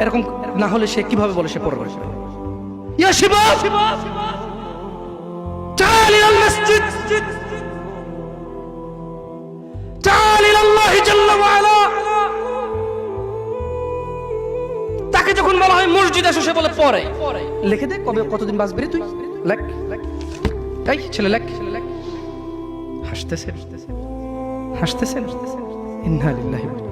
এরকম না হলে সে কীভাবে বলে সে পড়বে তাকে যখন বলা হয় মসজিদ আসো, সে বলে পরে। লেখে দে কবে, কতদিন বাঁচবি রে তুই? এই ছেলে, লেখ। হাসতেছে। হাসতেছে। হাসতেছে ইন্না লিল্লাহি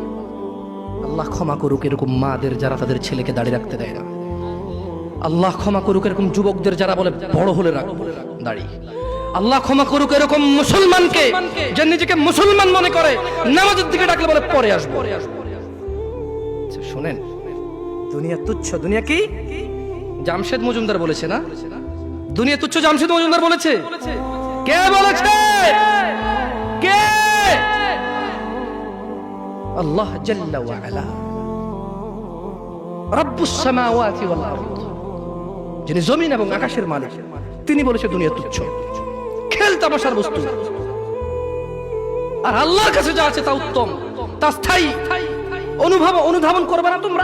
আল্লাহ ক্ষমা করুক এরকম মাদের যারা তাদের ছেলেকে দাঁড়িয়ে রাখতে দেয় না। আল্লাহ ক্ষমা করুক এরকম যুবকদের যারা বলে বড় হলে রাখ দাড়ি। আল্লাহ ক্ষমা করুক এরকম মুসলমানকে যে নিজেকে মুসলমান মনে করে নামাজের দিকে ডাকলে বলে পরে আসব। আচ্ছা, শোনেন দুনিয়া তুচ্ছ দুনিয়া কি? জামশেদ মজুমদার বলেছে না? দুনিয়া তুচ্ছ জামশেদ মজুমদার বলেছে? কে বলেছে? আল্লাহ জাল্লা ওয়া আলা السماوات সামাওয়াতি যিনি জমিন এবং আকাশের মালিক, তিনি বলেছে দুনিয়া তুচ্ছ। খেল তামাশার বস্তু। আর আল্লাহর কাছে যা আছে তা উত্তম, তা স্থায়ী। অনুভব, অনুধাবন করবে না তোমরা?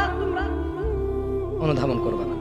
অনুধাবন করবে না।